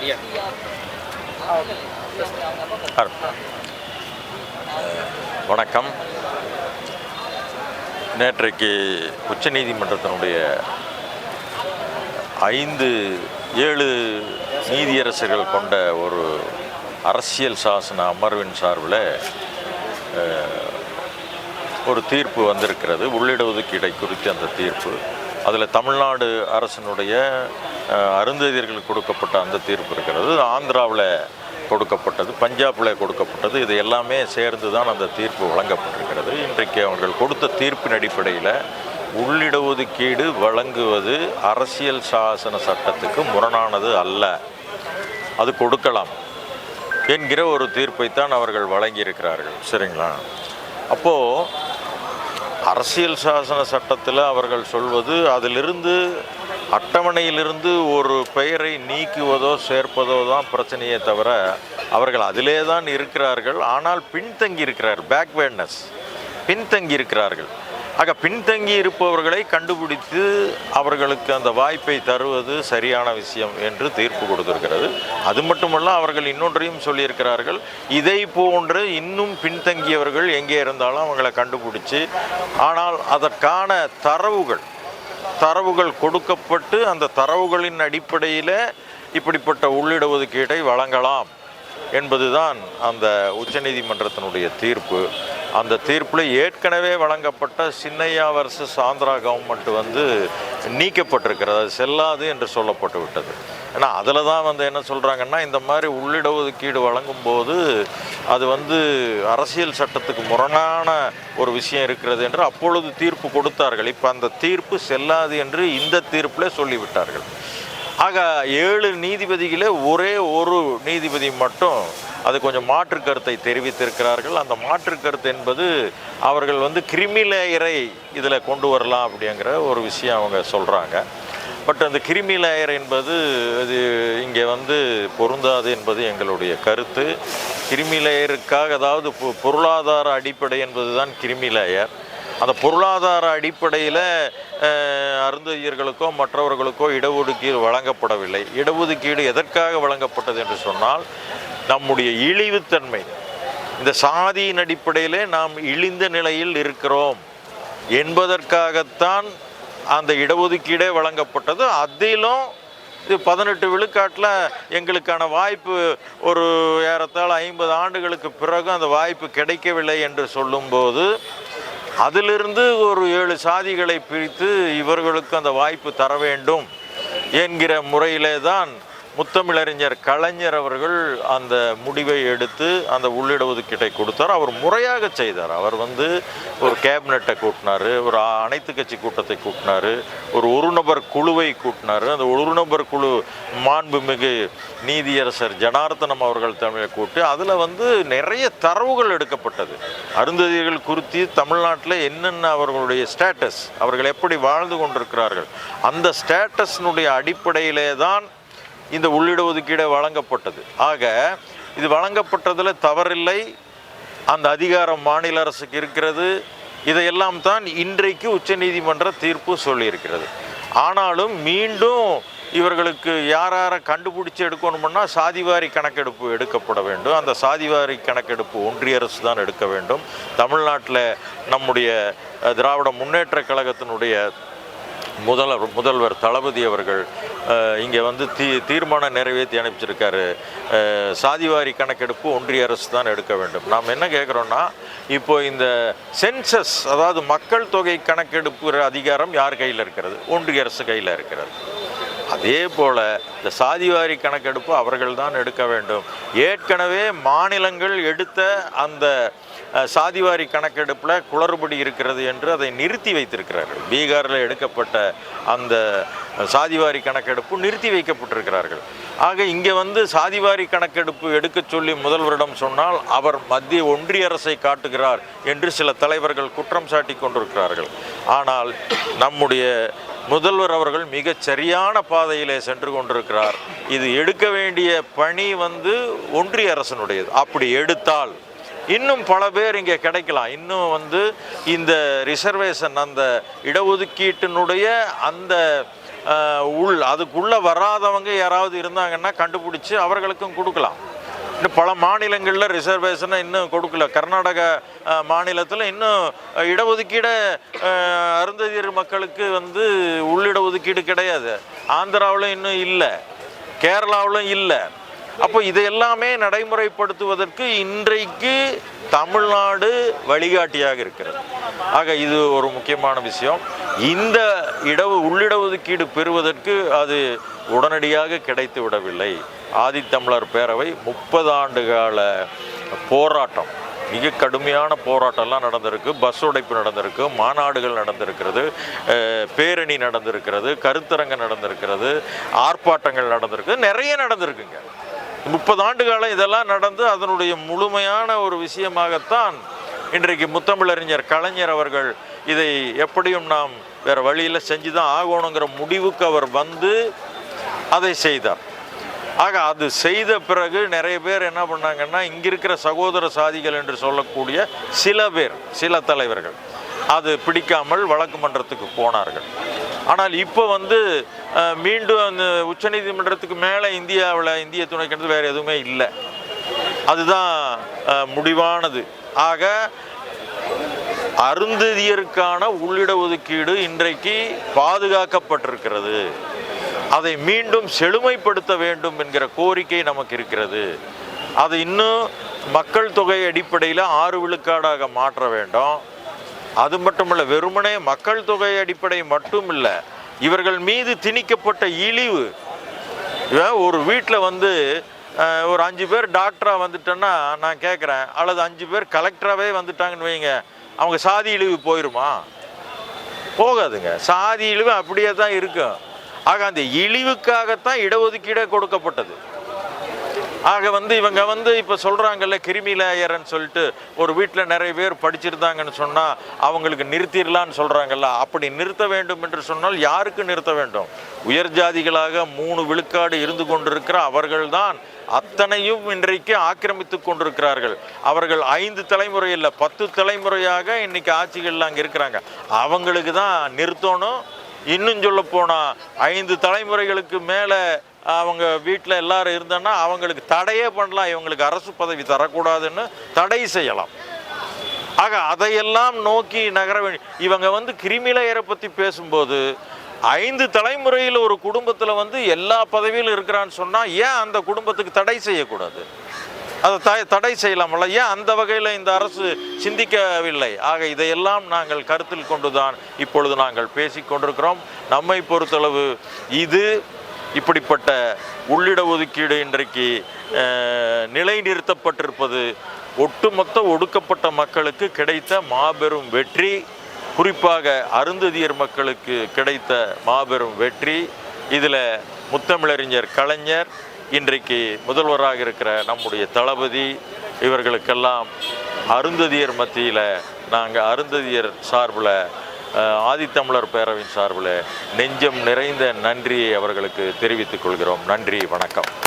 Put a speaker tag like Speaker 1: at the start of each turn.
Speaker 1: சரியா
Speaker 2: வணக்கம். நேற்றைக்கு உச்சநீதிமன்றத்தினுடைய ஐந்து ஏழு நீதியரசர்கள் கொண்ட ஒரு அரசியல் சாசன அமர்வின் சார்பில் ஒரு தீர்ப்பு வந்திருக்கிறது. உள்ளிட ஒதுக்கீடை குறித்து அந்த தீர்ப்பு. அதில் தமிழ்நாடு அரசினுடைய அருந்ததியர்களுக்கு கொடுக்கப்பட்ட அந்த தீர்ப்பு இருக்கிறது. ஆந்திராவில் கொடுக்கப்பட்டது பஞ்சாபில் கொடுக்கப்பட்டது. இது எல்லாமே சேர்ந்து தான் அந்த தீர்ப்பு வழங்கப்பட்டிருக்கிறது. இன்றைக்கு அவர்கள் கொடுத்த தீர்ப்பின் அடிப்படையில் உள்ளிட ஒதுக்கீடு வழங்குவது அரசியல் சாசன சட்டத்துக்கு முரணானது அல்ல. அது கொடுக்கலாம் என்கிற ஒரு தீர்ப்பைத்தான் அவர்கள் வழங்கியிருக்கிறார்கள். சரிங்களா? அப்போது அரசியல் சாசன சட்டத்தில் அவர்கள் சொல்வது அதிலிருந்து அட்டவணையிலிருந்து ஒரு பெயரை நீக்குவதோ சேர்ப்பதோ தான் பிரச்சனையே தவிர அவர்கள் அதிலே தான் இருக்கிறார்கள். ஆனால் பின்தங்கி இருக்கிறார். பேக்வேர்ட்னஸ் பின்தங்கி இருக்கிறார்கள். ஆக பின்தங்கி இருப்பவர்களை கண்டுபிடித்து அவர்களுக்கு அந்த வாய்ப்பை தருவது சரியான விஷயம் என்று தீர்ப்பு கொடுத்திருக்கிறது. அது மட்டுமல்ல அவர்கள் இன்னொன்றையும் சொல்லியிருக்கிறார்கள் இதை போன்று இன்னும் பின்தங்கியவர்கள் எங்கே இருந்தாலும் அவங்களை கண்டுபிடிச்சு ஆனால் அதற்கான தரவுகள் தரவுகள் கொடுக்கப்பட்டு அந்த தரவுகளின் அடிப்படையில் இப்படிப்பட்ட உள்ளிட ஒதுக்கீட்டை வழங்கலாம் என்பதுதான் அந்த உச்சநீதிமன்றத்தினுடைய தீர்ப்பு. அந்த தீர்ப்பில் ஏற்கனவே வழங்கப்பட்ட சின்னையா வர்சஸ் ஆந்திரா கவர்மெண்ட் வந்து நீக்கப்பட்டிருக்கிறது. அது செல்லாது என்று சொல்லப்பட்டு விட்டது. ஏன்னா அதில் தான் வந்து என்ன சொல்கிறாங்கன்னா இந்த மாதிரி உள்ளிட ஒதுக்கீடு வழங்கும்போது அது வந்து அரசியல் சட்டத்துக்கு முரணான ஒரு விஷயம் இருக்கிறது என்று அப்பொழுது தீர்ப்பு கொடுத்தார்கள். இப்போ அந்த தீர்ப்பு செல்லாது என்று இந்த தீர்ப்பில் சொல்லிவிட்டார்கள். ஆக ஏழு நீதிபதிகளே ஒரே ஒரு நீதிபதி மட்டும் அது கொஞ்சம் மாற்று கருத்தை தெரிவித்திருக்கிறார்கள். அந்த மாற்று கருத்து என்பது அவர்கள் வந்து கிரிமிலேயரை இதில் கொண்டு வரலாம் அப்படிங்கிற ஒரு விஷயம் அவங்க சொல்கிறாங்க பட் அந்த கிருமி லேயர் என்பது அது இங்கே வந்து பொருந்தாது என்பது எங்களுடைய கருத்து. கிருமி லேயருக்காக அதாவது பொ- பொருளாதார அடிப்படை என்பது தான் கிருமி லேயர் அந்த பொருளாதார அடிப்படையில் அருந்ததியர்களுக்கோ மற்றவர்களுக்கோ இடஒதுக்கீடு வழங்கப்படவில்லை. இடஒதுக்கீடு எதற்காக வழங்கப்பட்டது என்று சொன்னால் நம்முடைய இழிவுத்தன்மை. இந்த சாதியின் அடிப்படையிலே நாம் இழிந்த நிலையில் இருக்கிறோம் என்பதற்காகத்தான் அந்த இடஒதுக்கீடே வழங்கப்பட்டது. அதிலும் இது பதினெட்டு விழுக்காட்டில் எங்களுக்கான வாய்ப்பு ஒரு ஏறத்தாழ ஐம்பது ஆண்டுகளுக்கு பிறகு அந்த வாய்ப்பு கிடைக்கவில்லை என்று சொல்லும்போது அதிலிருந்து ஒரு ஏழு சாதிகளை பிரித்து இவர்களுக்கு அந்த வாய்ப்பு தர வேண்டும் என்கிற முறையிலே தான் முத்தமிழறிஞர் கலைஞர் அவர்கள் அந்த முடிவை எடுத்து அந்த உள்ளிட ஒதுக்கீட்டை கொடுத்தார். அவர் முறையாக செய்தார். அவர் வந்து ஒரு கேபினட்டை கூட்டினார் ஒரு அனைத்து கட்சி கூட்டத்தை கூட்டினார் ஒரு ஒரு நபர் குழுவை கூட்டினார். அந்த ஒரு நபர் குழு மாண்புமிகு நீதியரசர் ஜனார்த்தனம் அவர்கள் தமிழை கூட்டி அதில் வந்து நிறைய தரவுகள் எடுக்கப்பட்டது. அருந்ததிகள் குறித்து தமிழ்நாட்டில் என்னென்ன அவர்களுடைய ஸ்டேட்டஸ் அவர்கள் எப்படி வாழ்ந்து கொண்டிருக்கிறார்கள் அந்த ஸ்டேட்டஸ்னுடைய அடிப்படையிலே தான் இந்த உள்ளிட ஒதுக்கீடு வழங்கப்பட்டது. ஆக இது வழங்கப்பட்டதில் தவறில்லை. அந்த அதிகாரம் மாநில அரசுக்கு இருக்கிறது. இதையெல்லாம் தான் இன்றைக்கு உச்சநீதிமன்ற தீர்ப்பு சொல்லியிருக்கிறது. ஆனாலும் மீண்டும் இவர்களுக்கு யார் யாரை கண்டுபிடிச்சி எடுக்கணும்னா சாதிவாரி கணக்கெடுப்பு எடுக்கப்பட வேண்டும். அந்த சாதிவாரி கணக்கெடுப்பு ஒன்றிய அரசு தான் எடுக்க வேண்டும். தமிழ்நாட்டில் நம்முடைய திராவிட முன்னேற்ற கழகத்தினுடைய முதல்வர் முதல்வர் தளபதி அவர்கள் இங்கே வந்து தீ தீர்மானம் நிறைவேற்றி அனுப்பிச்சிருக்காரு. சாதிவாரி கணக்கெடுப்பு ஒன்றிய அரசு தான் எடுக்க வேண்டும். நாம் என்ன கேட்குறோன்னா இப்போ இந்த சென்சஸ் அதாவது மக்கள் தொகை கணக்கெடுப்பு அதிகாரம் யார் கையில் இருக்கிறது? ஒன்றிய அரசு கையில் இருக்கிறது. அதே போல் இந்த சாதிவாரி கணக்கெடுப்பு அவர்கள் தான் எடுக்க வேண்டும். ஏற்கனவே மாநிலங்கள் எடுத்த அந்த சாதிவாரி கணக்கெடுப்பில் குளறுபடி இருக்கிறது என்று அதை நிறுத்தி வைத்திருக்கிறார்கள். பீகாரில் எடுக்கப்பட்ட அந்த சாதிவாரி கணக்கெடுப்பு நிறுத்தி வைக்கப்பட்டிருக்கிறார்கள். ஆக இங்கே வந்து சாதிவாரி கணக்கெடுப்பு எடுக்கச் சொல்லி முதல்வரிடம் சொன்னால் அவர் மத்திய ஒன்றிய அரசை காட்டுகிறார் என்று சில தலைவர்கள் குற்றம் சாட்டி கொண்டிருக்கிறார்கள். ஆனால் நம்முடைய முதல்வர் அவர்கள் மிகச் சரியான பாதையிலே சென்று கொண்டிருக்கிறார். இது எடுக்க வேண்டிய பணி வந்து ஒன்றிய அரசனுடையது. அப்படி எடுத்தால் இன்னும் பல பேர் இங்கே கிடைக்கலாம். இன்னும் வந்து இந்த ரிசர்வேஷன் அந்த இடஒதுக்கீட்டினுடைய அந்த உள் அதுக்குள்ளே வராதவங்க யாராவது இருந்தாங்கன்னா கண்டுபிடிச்சி அவர்களுக்கும் கொடுக்கலாம். இன்னும் பல மாநிலங்களில் ரிசர்வேஷனை இன்னும் கொடுக்கல. கர்நாடக மாநிலத்தில் இன்னும் அஹ், இடஒதுக்கீடை அருந்ததியர் மக்களுக்கு வந்து உள்ளிட ஒதுக்கீடு கிடையாது. ஆந்திராவிலும் இன்னும் இல்லை. கேரளாவிலும் இல்லை. அப்போ இது எல்லாமே நடைமுறைப்படுத்துவதற்கு இன்றைக்கு தமிழ்நாடு வழிகாட்டியாக இருக்கிறது. ஆக இது ஒரு முக்கியமான விஷயம். இந்த இட உள்ளிடஒதுக்கீடு பெறுவதற்கு அது உடனடியாக கிடைத்து விடவில்லை. ஆதித்தமிழர் பேரவை முப்பது ஆண்டு கால போராட்டம். மிக கடுமையான போராட்டம்லாம் நடந்திருக்கு. பஸ் உடைப்பு நடந்திருக்கு. மாநாடுகள் நடந்திருக்கிறது. பேரணி நடந்திருக்கிறது. கருத்தரங்கம் நடந்திருக்கிறது. ஆர்ப்பாட்டங்கள் நடந்திருக்கு. நிறைய நடந்திருக்குங்க. முப்பது ஆண்டு காலம் இதெல்லாம் நடந்து அதனுடைய முழுமையான ஒரு விஷயமாகத்தான் இன்றைக்கு முத்தமிழறிஞர் கலைஞர் அவர்கள் இதை எப்படியும் நாம் வேறு வழியில் செஞ்சு தான் ஆகணுங்கிற முடிவுக்கு அவர் வந்து அதை செய்தார். ஆக அது செய்த பிறகு நிறைய பேர் என்ன பண்ணாங்கன்னா இங்கே இருக்கிற சகோதர சாதிகள் என்று சொல்லக்கூடிய சில பேர் சில தலைவர்கள் அது பிடிக்காமல் வழக்கு மன்றத்துக்கு போனார்கள். ஆனால் இப்போ வந்து மீண்டும் அந்த உச்சநீதிமன்றத்துக்கு மேலே இந்தியாவில் இந்திய துணைக்கின்றது வேறு எதுவுமே இல்லை. அதுதான் முடிவானது. ஆக அருந்ததியருக்கான உள்ளிட ஒதுக்கீடு இன்றைக்கு பாதுகாக்கப்பட்டிருக்கிறது. அதை மீண்டும் செழுமைப்படுத்த வேண்டும் என்கிற கோரிக்கை நமக்கு இருக்கிறது. அது இன்னும் மக்கள் தொகை அடிப்படையில் ஆறு விழுக்காடாக மாற்ற வேண்டும். அது மட்டுமல்ல வெறுமனே மக்கள் தொகை அடிப்படை மட்டும் இல்லை இவர்கள் மீது திணிக்கப்பட்ட இழிவு. ஒரு வீட்டில் வந்து ஒரு அஞ்சு பேர் டாக்டராக வந்துட்டேன்னா நான் கேட்குறேன் அல்லது அஞ்சு பேர் கலெக்டராகவே வந்துட்டாங்கன்னு வைங்க அவங்க சாதி இழிவு போயிருமா? போகாதுங்க. சாதி இழிவு அப்படியே தான் இருக்கும் ஆக அந்த இழிவுக்காகத்தான் இடஒதுக்கீடே கொடுக்கப்பட்டது. ஆக வந்து இவங்க வந்து இப்போ சொல்கிறாங்கல்ல கிருமி லேயர்னு சொல்லிட்டு ஒரு வீட்டில் நிறைய பேர் படிச்சிருந்தாங்கன்னு சொன்னால் அவங்களுக்கு நிறுத்திடலான்னு சொல்கிறாங்கல்ல அப்படி நிறுத்த வேண்டும் என்று சொன்னால் யாருக்கு நிறுத்த வேண்டும்? உயர் ஜாதிகளாக மூணு விழுக்காடு இருந்து கொண்டிருக்கிற அவர்கள்தான் அத்தனையும் இன்றைக்கு ஆக்கிரமித்து கொண்டிருக்கிறார்கள். அவர்கள் ஐந்து தலைமுறை இல்லை பத்து தலைமுறையாக இன்னைக்கு ஆட்சிகளில் அங்கே இருக்கிறாங்க. அவங்களுக்கு தான் நிறுத்தணும். இன்னும் சொல்ல போனால் ஐந்து தலைமுறைகளுக்கு மேலே அவங்க வீட்டில் எல்லாரும் இருந்தோன்னா அவங்களுக்கு தடையே பண்ணலாம் இவங்களுக்கு அரசு பதவி தரக்கூடாதுன்னு தடை செய்யலாம். ஆக அதையெல்லாம் நோக்கி நகர வேண்டிய இவங்க வந்து கிரிமிலேயரை பற்றி பேசும்போது ஐந்து தலைமுறையில் ஒரு குடும்பத்தில் வந்து எல்லா பதவியிலும் இருக்கிறான்னு சொன்னால் ஏன் அந்த குடும்பத்துக்கு தடை செய்யக்கூடாது? அதை த தடை செய்யலாமல்ல ஏன் அந்த வகையில் இந்த அரசு சிந்திக்கவில்லை? ஆக இதையெல்லாம் நாங்கள் கருத்தில் கொண்டுதான் இப்பொழுது நாங்கள் பேசிக் கொண்டிருக்கிறோம் நம்மை பொறுத்தளவு இது இப்படிப்பட்ட உள்ளிட ஒதுக்கீடு இன்றைக்கு நிலைநிறுத்தப்பட்டிருப்பது ஒட்டுமொத்த ஒடுக்கப்பட்ட மக்களுக்கு கிடைத்த மாபெரும் வெற்றி குறிப்பாக அருந்ததியர் மக்களுக்கு கிடைத்த மாபெரும் வெற்றி. இதில் முத்தமிழறிஞர் கலைஞர் இன்றைக்கு முதல்வராக இருக்கிற நம்முடைய தளபதி இவர்களுக்கெல்லாம் அருந்ததியர் மத்தியில் நாங்கள் அருந்ததியர் சார்பில் ஆதித்தமிழர் பேரவையின் சார்பில் நெஞ்சம் நிறைந்த நன்றியை அவர்களுக்கு தெரிவித்துக் கொள்கிறோம். நன்றி வணக்கம்.